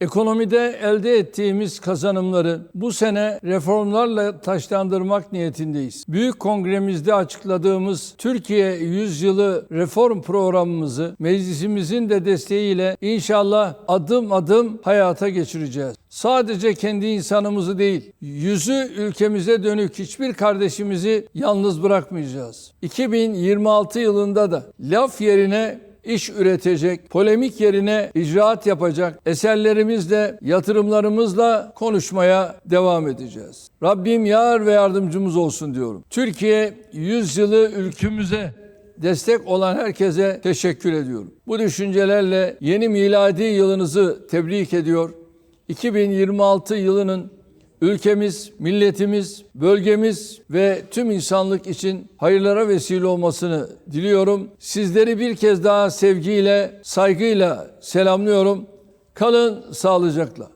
Ekonomide elde ettiğimiz kazanımları bu sene reformlarla taşlandırmak niyetindeyiz. Büyük kongremizde açıkladığımız Türkiye Yüzyılı reform programımızı meclisimizin de desteğiyle inşallah adım adım hayata geçireceğiz. Sadece kendi insanımızı değil, yüzü ülkemize dönük hiçbir kardeşimizi yalnız bırakmayacağız. 2026 yılında da laf yerine iş üretecek, polemik yerine icraat yapacak, eserlerimizle, yatırımlarımızla konuşmaya devam edeceğiz. Rabbim yar ve yardımcımız olsun diyorum. Türkiye 100 yılı ülkümüze destek olan herkese teşekkür ediyorum. Bu düşüncelerle yeni miladi yılınızı tebrik ediyor. 2026 yılının ülkemiz, milletimiz, bölgemiz ve tüm insanlık için hayırlara vesile olmasını diliyorum. Sizleri bir kez daha sevgiyle, saygıyla selamlıyorum. Kalın sağlıcakla.